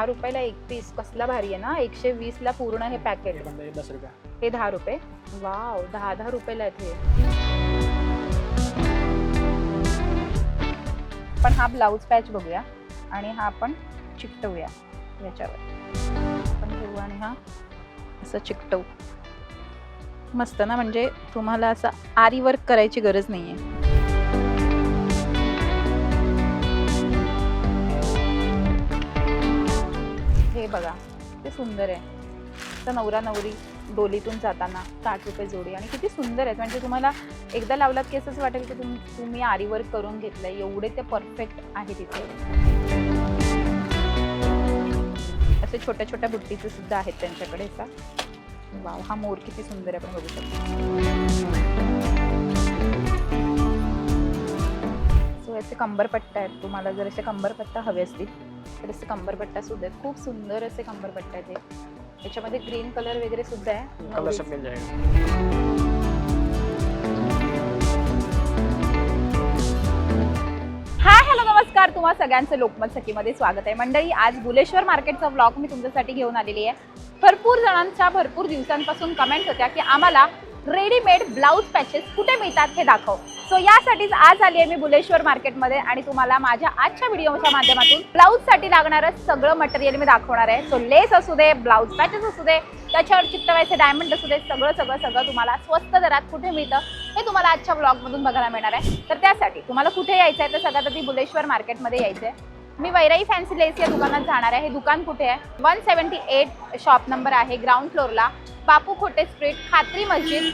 दहा रुपयाला एक पीस कसला भारी आहे ना? एकशे वीस ला पूर्ण हे पॅकेट हे दस रुपया. हे दहा रुपये. वाव दहा दहा रुपयाला आहेत हे. पण हा ब्लाऊज पॅच बघूया आणि हा आपण चिकटवूया याच्यावर. आपण घेऊ आणि हा असं चिकटवू. मस्त ना? म्हणजे तुम्हाला असं आरी वर्क करायची गरज नाहीये. हे बघा ते सुंदर आहे. तर नवरा नवरी डोलीतून जाताना साठ रुपये जोडी आणि किती सुंदर आहेत. म्हणजे तुम्हाला एकदा लावलात की असंच वाटेल की तुम तुम्ही आरीवर करून घेतलंय. एवढे ते परफेक्ट आहे तिथे. असे छोट्या छोट्या बुट्टीचे सुद्धा आहेत त्यांच्याकडे का वाव हा मोर किती सुंदर आहे आपण बघू शकतो. सो याचे कंबरपट्टा आहेत तुम्हाला. जर असे कंबरपट्टा हवे असतील तर असे कंबरपट्टा सुद्धा आहेत. खूप सुंदर असे कंबरपट्टा आहेत हे. याच्यामध्ये ग्रीन कलर वगैरे सुद्धा आहे. कलर सब मिल जाएगा हाय हॅलो नमस्कार. तुम्हा सगळ्यांचं लोकमत सखीमध्ये स्वागत आहे. मंडळी आज बुलेश्वर मार्केटचा ब्लॉग मी तुमच्यासाठी घेऊन आलेली आहे. भरपूर जणांच्या भरपूर दिवसांपासून कमेंट होत्या की आम्हाला रेडीमेड ब्लाऊज पॅचेस कुठे मिळतात हे दाखव. सो यासाठीच आज आली आहे मी बुलेश्वर मार्केटमध्ये आणि तुम्हाला माझ्या आजच्या व्हिडिओच्या माध्यमातून ब्लाऊजसाठी लागणारं सगळं मटेरियल मी दाखवणार आहे. सो लेस असू दे ब्लाऊज पॅचेस असू दे त्याच्यावर चिकटवायचे डायमंड असू दे सगळं सगळं सगळं तुम्हाला स्वस्त दरात कुठे मिळतं हे तुम्हाला आजच्या ब्लॉगमधून बघायला मिळणार आहे. तर त्यासाठी तुम्हाला कुठे यायचं आहे तर सगळ्यात आधी बुलेश्वर मार्केटमध्ये यायचं आहे मी वैराई फॅन्सी लेस या दुकानात जाणार आहे. हे दुकान कुठे आहे? One seventy eight shop number आहे ग्राउंड फ्लोअरला बापू खोटे स्ट्रीट खात्री मस्जिद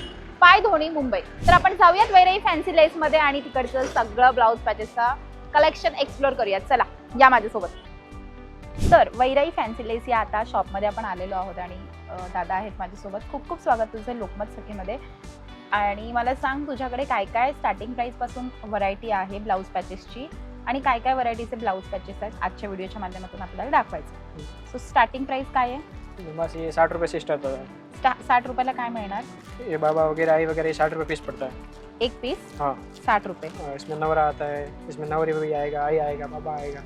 पाय धोणी मुंबई. तर आपण जाऊयात वैराई फॅन्सी लेसमध्ये आणि तिकडचं सगळं ब्लाऊज पॅचेसचं कलेक्शन एक्सप्लोर करूयात. चला या माझ्यासोबत. तर वैराई फॅन्सी लेस या आता शॉपमध्ये आपण आलेलो आहोत आणि दादा आहेत माझ्यासोबत. खूप खूप स्वागत तुझं लोकमत सखीमध्ये. आणि मला सांग तुझ्याकडे काय काय स्टार्टिंग प्राईसपासून व्हरायटी आहे ब्लाऊज पॅचेसची आणि काय काय व्हरायटीचे ब्लाऊज पॅचेस आहेत आजच्या व्हिडिओच्या माध्यमातून आपल्याला दाखवायचं. सो स्टार्टिंग प्राईस काय आहे? साठ रुपये स्टार्ट साठ रुपयाला काय मिळणार? ये बाबा वगैरह आई वगैरह ये साठ रुपये पीस पड़ता है एक पीस हाँ. साठ रुपये. इसमें नवरा आता है इसमें नवरी भी आएगा आई आएगा बाबा आएगा.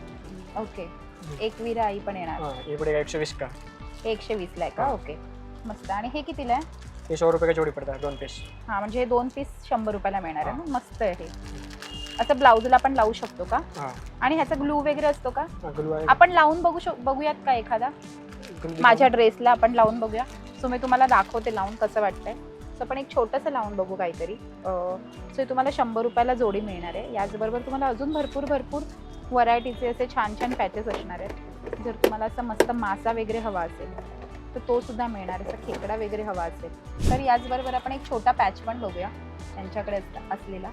ओके एक विरा आई पण येणार. हाँ ये पड़ेगा एक सौ बीस का? एकशे वीसला आहे का हा. ओके मस्त. आणि हे कितीला आहे? ये सौ रुपये का जोड़ी पड़ता है दोन पीस हा म्हणजे हे दोन पीस शंभर रुपयाला मिळणार आहे ना? मस्त आहे हे. असं ब्लाऊजला पण लावू शकतो का? हाँ. आणि ह्याचा ग्लू वगैरे असतो का? हाँ, ग्लू आएगा आपण लावून बघू शक बघूयात का एखादा? ग्लू। माझ्या ड्रेसला आपण लावून बघूया. सो मी तुम्हाला दाखवते लावून कसं वाटतंय. सो आपण एक छोटंसं लावून बघू काहीतरी. सो तुम्हाला शंभर रुपयाला जोडी मिळणार आहे. याचबरोबर तुम्हाला अजून भरपूर भरपूर व्हरायटीचे असे छान छान पॅचेस असणार आहेत. जर तुम्हाला असं मस्त मासा वगैरे हवा असेल तर तो सुद्धा मिळणार. असा खेकडा वगैरे हवा असेल तर याचबरोबर आपण एक छोटा पॅच पण बघूया त्यांच्याकडे असलेला.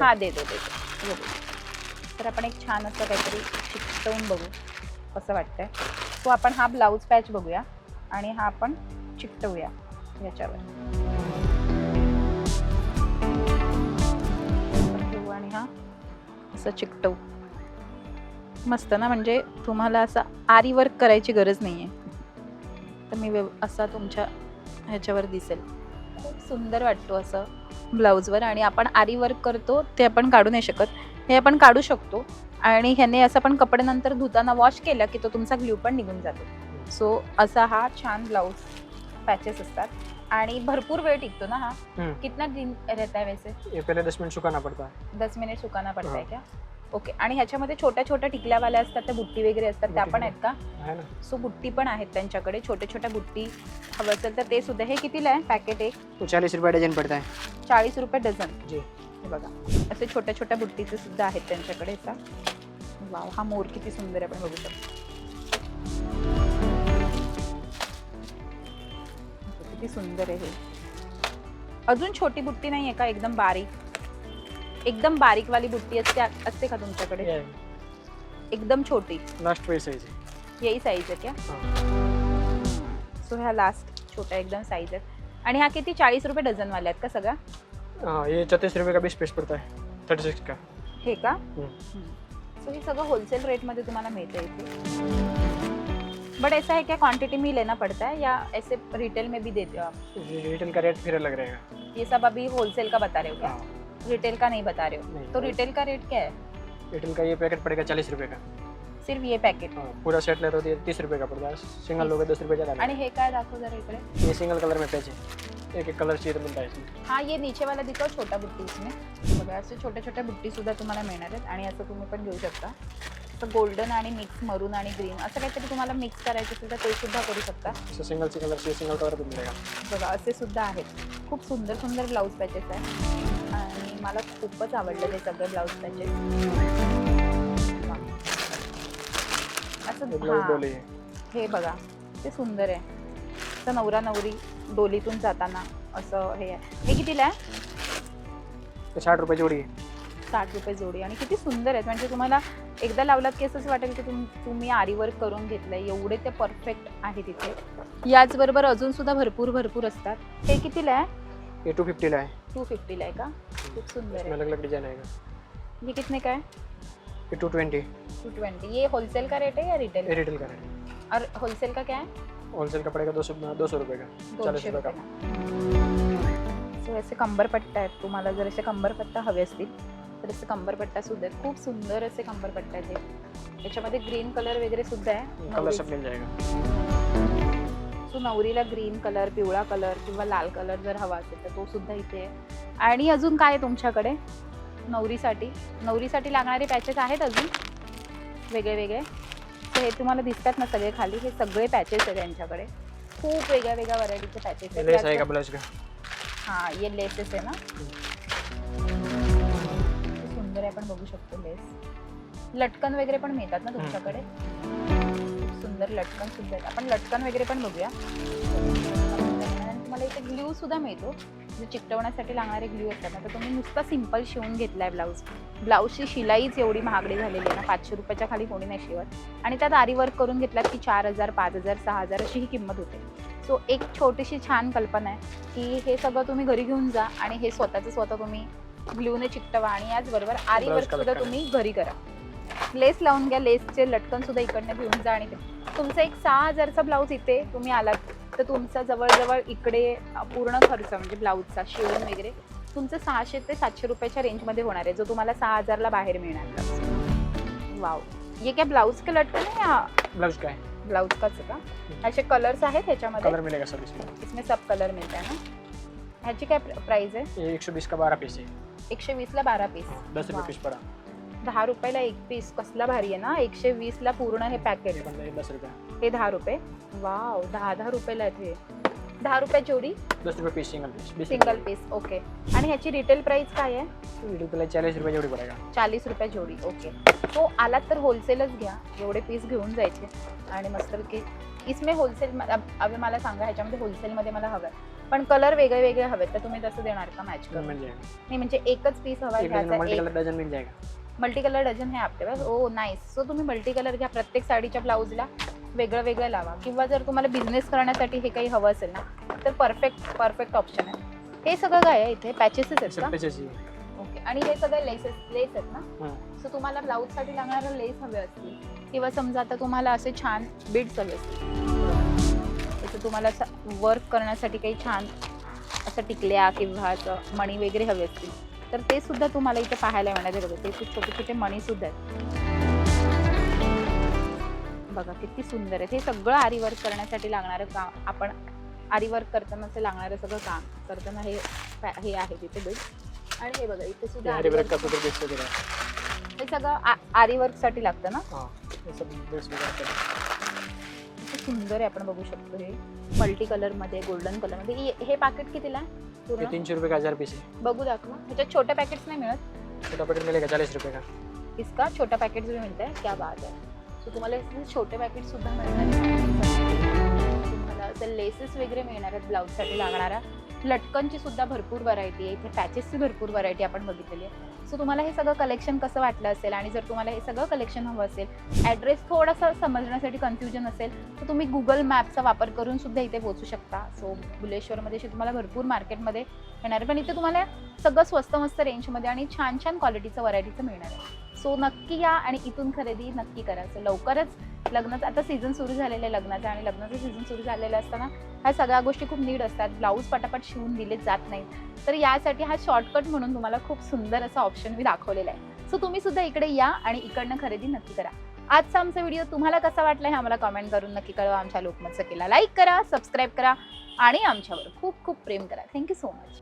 हा देतो देतो तर आपण एक छान असं काहीतरी चिकटवून बघू कसं वाटतंय. तो आपण हा ब्लाऊज पॅच बघूया. आणि हा आपण चिकटवूया याच्यावर. घेऊ आणि हा असं चिकटवू. मस्त ना म्हणजे तुम्हाला असं आरी वर्क करायची गरज नाही आहे तर मी व्यव असा तुमच्या ह्याच्यावर दिसेल. खूप सुंदर वाटतो असं ब्लाऊजवर आणि आपण आरी वर्क करतो ते आपण काढू नाही शकत. हे आपण काढू शकतो आणि ह्याने असं आपण कपडे नंतर धुताना वॉश केला की तो तुमचा ग्ल्यू पण निघून जातो. सो असा हा छान ब्लाऊज पॅचेस असतात. आणि भरपूर वेळ टिकतो ना हा? हम्म। कितना दिन रहता है वैसे? ये पहले दस मिनट सुखाना पड़ता है। दस मिनिट सुकाना पडता है हा. क्या? ओके आणि ह्याच्यामध्ये छोट्या छोट्या टिकल्यावाल्या असतात त्या बुट्टी वगैरे असतात त्या बुट्टी पण आहेत का? है ना. सो बुट्टी पण आहेत त्यांच्याकडे छोट्या छोट्या बुट्टी हवं असेल तर ते सुद्धा. हे कितीला आहे? पॅकेट एक? तो चालीस रुपये डजन पड़ता है। चाळीस रुपये डझन. जी. हे बघा. असे छोट्या छोट्या बुट्टीचे सुद्धा आहेत त्यांच्याकडे. असा वाव हा मोर किती सुंदर आहे आपण बघू शकतो. किती सुंदर आहे हे. अजून छोटी बुट्टी नाही आहे का? एकदम बारीक. एकदम बारीक वाली बुट्टी असते असते का तुमच्याकडे? एकदम छोटी. लास्ट पे साइज है यही साईज आहे क्या? हाँ. सो ह्या लास्ट छोट्या एकदम साईज आहेत. आणि ह्या किती? चाळीस रुपये डझनवाल्या आहेत का सगळ्या? हाँ ये रुपये का बीस पीस पड़ता है थर्टी सिक्स का? हे का। सो हे सगळं होलसेल रेटमध्ये तुम्हाला मिळतं इथे. बट ऐसा है क्या क्वांटिटी में ही लेना पड़ता है या ऐसे रिटेल में भी देते हो आप? रिटेल का रेट फिर अलग रहेगा। ये सब अभी होलसेल का बता रहे हो क्या? रिटेल का नहीं बता रहे हो? तो रिटेल का रेट क्या है? रिटेल का ये पैकेट पड़ेगा चालीस रुपये का। सिर्फ ये पॅकेट पूरा सेट लेते तो तीस रुपये का पड़ता सिंगल लोगे दस रुपये आणि हे काय दाखव जरा इकडे। ये सिंगल कलर में पैच है एक एक कलर चाहिए तो मिलता है हा ये नीचे वाला दिखव छोटा बुट्टी इसमें. बघा असे छोटे छोटे बुट्टी सुद्धा तुम्हाला मिळणार आहेत. आणि असं तुम्ही पण घेऊ शकता. तर गोल्डन आणि मिक्स मरून आणि ग्रीन असं काहीतरी तुम्हाला मिक्स करायचं असेल तर ते सुद्धा करू शकता. सिंगल से कलर चाहिए सिंगल कलर बघा. असे सुद्धा आहेत. खूप सुंदर सुंदर ब्लाऊज पॅचेस आहेत. आणि मला खूपच आवडलं ते सगळे ब्लाऊज पॅचेस असं हां. है. हे बघा ते सुंदर आहे. तर नवरा नवरी डोलीतून जाताना असं हे आहे. हे कितीला आहे? साठ रुपये जोड़ी है साठ रुपये जोडी. आणि किती सुंदर आहेत. म्हणजे तुम्हाला एकदा लावलात की असंच वाटेल की तुम तुम्ही आरीवर्क करून घेतलंय एवढे ते परफेक्ट आहे तिथे. याचबरोबर अजून सुद्धा भरपूर भरपूर असतात. हे कितीला आहे? ये टू फिफ्टी ला है टू फिफ्टीला आहे का? खूप सुंदर इसमें आहे. अलग अलग डिजाइन आएगा ये कितने का है ये टू ट्वेंटी टू ट्वेंटी ये होलसेल का रेट है या रिटेल रिटेल का? है और होलसेल का क्या है होलसेल का पड़ेगा दो सौ दो सौ रुपये का? चालीस दोनशे रुपये का? सो असे कंबरपट्टा आहेत तुम्हाला. जर असे कंबरपट्टा हवे असतील तर असे कंबरपट्टा सुद्धा आहेत. खूप सुंदर असे कंबरपट्टा आहेत हे. याच्यामध्ये ग्रीन कलर वगैरे सुद्धा आहे. कलर सब मिल जाएगा सो नवरीला ग्रीन कलर पिवळा कलर किंवा लाल कलर जर हवा असेल तर तो सुद्धा इथे आहे. आणि अजून काय आहे तुमच्याकडे? नवरीसाठी. नवरीसाठी लागणारे पॅचेस आहेत अजून? वेगळे वेगळे. तर हे तुम्हाला दिसतात ना सगळे खाली. हे सगळे पॅचेस आहेत त्यांच्याकडे खूप वेगळ्या वेगळ्या व्हरायटीचे पॅचेस का हां ये लेसेस आहे ना. आहे आपण बघू शकतो लेस. लटकन वगैरे पण मिळतात ना तुमच्याकडे? सुंदर लटकन सुद्धा आपण लटकन वगैरे पण बघूया. तुम्हाला इथे ग्ल्यू सुद्धा मिळतो. जे चिकटवण्यासाठी लागणारे ग्ल्यू असतात. ना तर तुम्ही नुसता सिंपल शिवून घेतलाय ब्लाऊज ब्लाऊजची शिलाईच एवढी महागडी झालेली आहे ना. पाचशे रुपयाच्या खाली कोणी नाही शिवत. आणि त्यात आरी वर्क करून घेतलात की चार हजार पाच हजार सहा हजार अशी ही किंमत होते. सो एक छोटीशी छान कल्पना आहे की हे सगळं तुम्ही घरी घेऊन जा आणि हे स्वतःचं स्वतः तुम्ही ग्ल्यूने चिकटवा आणि याचबरोबर आरी वर्क सुद्धा. तुम्ही घरी करा. लेस लावून घ्या लेसचे लटकन सुद्धा इकडनं घेऊन जा आणि तुमचा एक सहा हजारचा ब्लाऊज इथे तुम्ही आलात तर तुमचा जवळजवळ इकडे पूर्ण खर्च म्हणजे ब्लाऊजचा शिवून वगैरे तुमचं सहाशे ते सातशे रुपयाच्या रेंजमध्ये होणार आहे जो तुम्हाला सहा हजारला बाहेर मिळणार वाव. ये क्या ब्लाऊज का लटकन है या ब्लाउज का है ब्लाऊज काच का? असे कलर्स आहेत मिलेगा सब इसमें इसमें सब कलर मिळते ना? ह्याची काय प्राइस आहे? ये एक सौ बीस का बारह पीस है एकशे वीसला बारा पीस दस रुपये पीस पड़ा. दहा रुपयाला एक पीस कसला भारी आहे ना? एकशे वीसला पूर्ण हे ये पॅकेट बंदा ये दस रुपये. हे दहा रुपये. वाव दहा दहा रुपयाला आहेत हे. दहा रुपये जोडी? दस रुपये पीस सिंगल पीस बीस सिंगल पीस ओके आणि ह्याची रिटेल प्राइस काय आहे? चालीस रुपये जोड़ी पड़ेगा चाळीस रुपये जोडी. ओके तो आलात तर होलसेलच घ्या. एवढे पीस घेऊन जायचे. आणि मस्त की इसमें होलसेल अभी मला सांगा ह्याच्यामध्ये होलसेलमध्ये मला हवं आहे. पण कलर वेगळे वेगळे हवेत तर तुम्ही तसं देणार का मॅच करून? मिल जाएगा नाही म्हणजे एकच पीस हवा एक मल्टी कलर डजन मिल जाएगा मल्टी कलर डझन हे बस. ओ नाईस सो तुम्ही मल्टी कलर घ्या. प्रत्येक साडीच्या ब्लाऊजला वेगळं वेगळं लावा. किंवा जर तुम्हाला बिझनेस करण्यासाठी हे काही हवं असेल ना तर परफेक्ट परफेक्ट ऑप्शन आहे. हे सगळं काय आहे इथे? पॅचेसेस आहेत का? ओके आणि हे सगळे लेसेस लेस आहेत ना. सो तुम्हाला ब्लाऊजसाठी लागणारे लेस हवे असतील. किंवा समजा आता तुम्हाला असे छान बीड्स हवे असतील. तुम्हाला असं वर्क करण्यासाठी काही छान असं टिकल्या किंवा असं मणी वगैरे हवे असतील तर ते सुद्धा तुम्हाला इथे पाहायला मिळणार आहे बघा. ते खूप छोटे छोटे मणी सुद्धा आहेत. बघा किती सुंदर आहे. हे सगळं आरी वर्क करण्यासाठी लागणारं काम आपण आरी वर्क करतानाचं लागणारं सगळं काम करताना हे हे आहे तिथे बीड आणि हे बघा इथे सुद्धा आरी वर्क है। हे सगळं आरी वर्कसाठी लागतं ना? किती सुंदर आहे आपण बघू शकतो हे. मल्टी कलरमध्ये गोल्डन कलरमध्ये. हे- हे पॅकेट कितीला आहे? ये पूर्ण? तीन सौ रुपये का हजार पीस है बघू दाखवा ह्याच्यात छोटे पॅकेट्स नाही मिळत. छोटा पैकेट मिलेगा चालीस रुपये का? इसका? छोटा पॅकेट भी मिळत आहे क्या बात आहे. सो तुम्हाला छोटे पॅकेट सुद्धा मिळणार आहेत. तुम्हाला असं लेसेस वगैरे मिळणार आहेत ब्लाऊजसाठी लागणारा लटकनची सुद्धा भरपूर व्हरायटी आहे. इथे पॅचेसची भरपूर व्हरायटी आपण बघितलेली आहे. सो तुम्हाला हे सगळं कलेक्शन कसं वाटलं असेल? आणि जर तुम्हाला हे सगळं कलेक्शन हवं असेल ॲड्रेस थोडासा समजण्यासाठी कन्फ्युजन असेल तर तुम्ही गुगल मॅपचा वापर करून सुद्धा इथे पोहोचू शकता. सो बुलेश्वरमध्ये असे तुम्हाला भरपूर मार्केटमध्ये येणार. पण इथे तुम्हाला सगळं स्वस्त मस्त रेंजमध्ये आणि छान छान क्वालिटीचं व्हरायटीचं मिळणार. आहे सो नक्की या आणि इथून खरेदी नक्की करा. सो लवकरच लग्नाचं आता सीझन सुरू झालेलं आहे लग्नाचं आणि लग्नाचं सीझन सुरू झालेलं असताना ह्या सगळ्या गोष्टी खूप नीड असतात. ब्लाऊज पटापट शिवून दिले जात नाहीत. तर यासाठी हा शॉर्टकट म्हणून तुम्हाला खूप सुंदर असा ऑप्शन मी दाखवलेलं आहे. सो तुम्ही सुद्धा इकडे या आणि इकडनं खरेदी नक्की करा. आजचा आमचा व्हिडिओ तुम्हाला कसा वाटला हे आम्हाला कमेंट करून नक्की कळवा. आमच्या लोकमत सखीला लाईक करा सबस्क्राईब करा आणि आमच्यावर खूप खूप प्रेम करा. Thank you so much